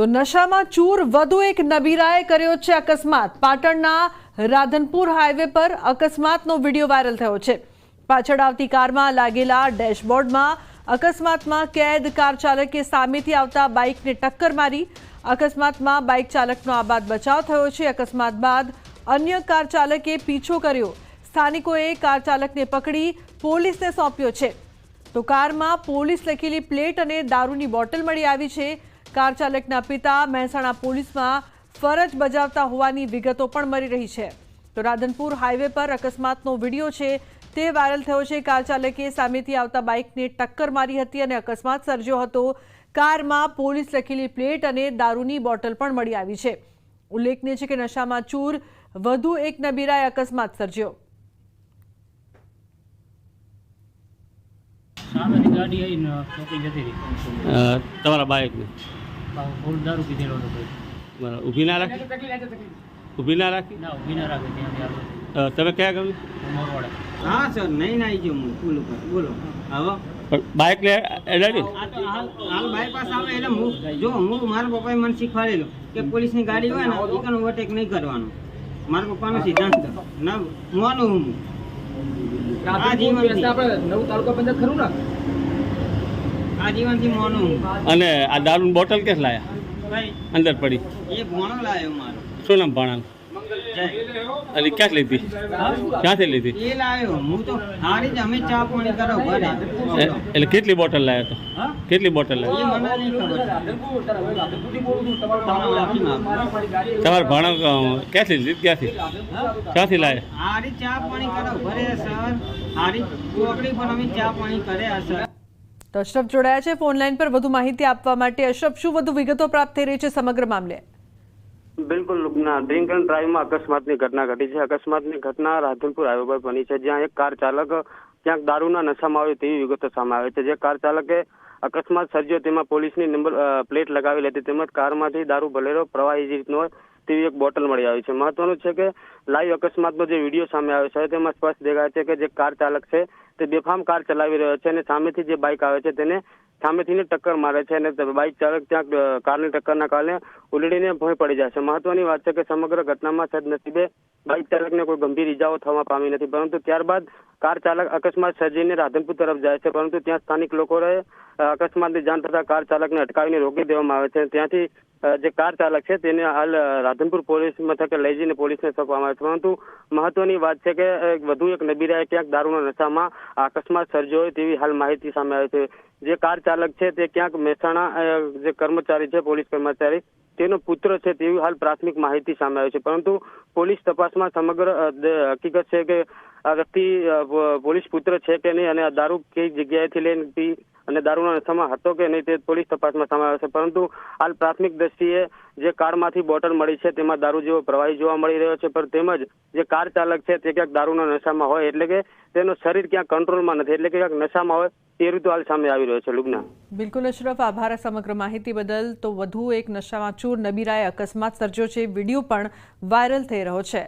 તો નશામાં ચૂર વધુ એક નબીરાએ કર્યો છે અકસ્માત. પાટણના રાધનપુર હાઈવે પર અકસ્માતનો વીડિયો વાયરલ થયો છે. પાછળ આવતી કારમાં લાગેલા ડેશબોર્ડમાં અકસ્માતમાં કેદ કાર ચાલકે સામેથી આવતા બાઇકને ટક્કર મારી. અકસ્માતમાં બાઇક ચાલકનો આબાદ બચાવ થયો છે. અકસ્માત બાદ અન્ય કાર ચાલકે પીછો કર્યો. સ્થાનિકોએ કાર ચાલકને પકડી પોલીસને સોંપ્યો છે. તો કારમાં પોલીસ લખેલી પ્લેટ અને દારૂની બોટલ મળી આવી છે. કાર ચાલકના પિતા મહેસાણા પોલીસમાં ફરજ બજાવતા હોવાની વિગતો પણ મળી રહી છે. તો રાધનપુર હાઈવે પર અકસ્માતનો વીડિયો છે તે વાયરલ થયો છે. કાર ચાલકે સામેથી આવતા બાઇકને ટક્કર મારી હતી અને અકસ્માત સર્જ્યો હતો. કારમાં પોલીસ લખેલી પ્લેટ અને દારૂની બોટલ પણ મળી આવી છે. ઉલ્લેખનીય છે કે નશામાં ચૂર વધુ એક નબીરાએ અકસ્માત સર્જ્યો. તમારા બાઇકને? ફૂલ દારૂ પીધેલો હતો ભાઈ બરાબર. ઊભી ના રાખી? ઊભી ના રાખી? ના ઊભી ના રાખી ત્યાં તમે કયા ગયું મોરવાડે હા સર નહીં આવી ગયો હું પુલ ઉપર. બોલો. હવે બાઇક બાઇકને એડાડી આ તો હાલ બાયપાસ આવે એટલે હું જો હું મારા પપ્પાએ મને શીખવાડેલો કે પોલીસની ગાડી હોય ને એ કણ ઓવરટેક નહીં કરવાનો. મારા પપ્પાનો સિદ્ધાંત. ના મોનું હું. આ ખરું આ જીવનથી મોનું. અને આ દારૂની બોટલ કે લાયા? ભાઈ અંદર પડી. એ ભણો લાયો મારો. શું નામ ભાણાનું અલી ક્યાં લીધી? ક્યાંથી લીધી? એ લાવ્યો હું તો હારી જ અમે ચા પાણી કરો ઘરે. એટલે કેટલી બોટલ લાયા તો? કેટલી બોટલ ખબર. તમારે ભાણા ક્યાંથી લીધી? ક્યાંથી? ક્યાંથી લાયા? હારી ચા પાણી કરો ઘરે સર. હારી ચોકડી પર અમે ચા પાણી કર્યા સર. તો અશરફ જોડાયા છે. ફોનલાઈન પર વધુ માહિતી આપવા માટે અશરફ, શું વધુ વિગતો પ્રાપ્ત થઈ રહી છે સમગ્ર મામલે? બિલકુલ ડ્રિંક એન્ડ ડ્રાઈવમાં અકસ્માતની ઘટના ઘટી છે. અકસ્માતની ઘટના રાધનપુર હાઈવે પર બની છે, જ્યાં એક કાર ચાલક ક્યાંક દારૂના નશામાં આવ્યો તેવી વિગતો સામે આવે છે. જે કાર ચાલકે અકસ્માત સર્જ્યો તેમાં પોલીસની નંબર પ્લેટ લગાવેલી હતી તેમજ કારમાંથી દારૂ ભલેરો પ્રવાહી રીતનો તેવી એક બોટલ મળી આવી છે. મહત્વનું છે કે લાઈવ અકસ્માતનો જે વીડિયો સામે આવ્યો છે, તેમાં સ્પષ્ટ દેખાય છે કે જે કાર ચાલક છે તે બેફામ કાર ચલાવી રહ્યો છે અને સામેથી જે બાઇક આવે છે તેને સામેથી ને ટક્કર મારે છે અને બાઇક ચાલક ત્યાં કારની ટક્કરના કારણે ઉલડીને ભોંય પડી જાય છે. મહત્વની વાત છે કે સમગ્ર ઘટનામાં સદનસીબે બાઇક ચાલકને કોઈ ગંભીર ઇજાઓ થવા પામી નથી. પરંતુ ત્યારબાદ કાર ચાલક અકસ્માત સર્જીને રાધનપુર તરફ જાય છે. પરંતુ ત્યાં સ્થાનિક લોકોએ અકસ્માતની જાણ થતાં કાર ચાલકને અટકાવીને રોકી દેવામાં આવે છે. ત્યાંથી જે કાર ચાલક છે તેને હાલ રાધનપુર પોલીસ મથકે લઈ જઈને પોલીસને સોંપવામાં આવે છે. પરંતુ મહત્વની વાત છે કે વધુ એક નબીરાએ ક્યાંક દારૂના નશામાં અકસ્માત સર્જ્યો હોય તેવી હાલ માહિતી સામે આવી છે. જે કાર ચાલક છે તે ક્યાંક મહેસાણા જે કર્મચારી છે, પોલીસ કર્મચારી, તેનો પુત્ર છે તેવી હાલ પ્રાથમિક માહિતી સામે આવી છે. પરંતુ પોલીસ તપાસમાં સમગ્ર હકીકત છે કે આ વ્યક્તિ પોલીસ પુત્ર છે કે નહીં અને દારૂ કઈ જગ્યાએથી લઈને અને દારૂના નશામાં હતો કે નહીં તે પોલીસ તપાસમાં સામે છે પરંતુ હાલ પ્રાથમિક દ્રષ્ટિએ જે કારમાંથી બોટલ મળી છે તેમાં દારૂ જેવો પ્રવાહી જોવા મળી રહ્યો છે, પણ તેમજ જે કાર ચાલક છે તે ક્યાંક દારૂના નશામાં હોય એટલે કે તેનું શરીર ક્યાંક કંટ્રોલમાં નથી, એટલે કે ક્યાંક નશામાં હોય તે રીતે હાલ સામે આવી રહ્યો છે, લુગ્ના. બિલકુલ અશરફ, આભાર સમગ્ર માહિતી બદલ. તો વધુ એક નશામાં ચૂર નબીરાએ અકસ્માત સર્જ્યો છે. વીડિયો પણ વાયરલ થઈ રહ્યો છે.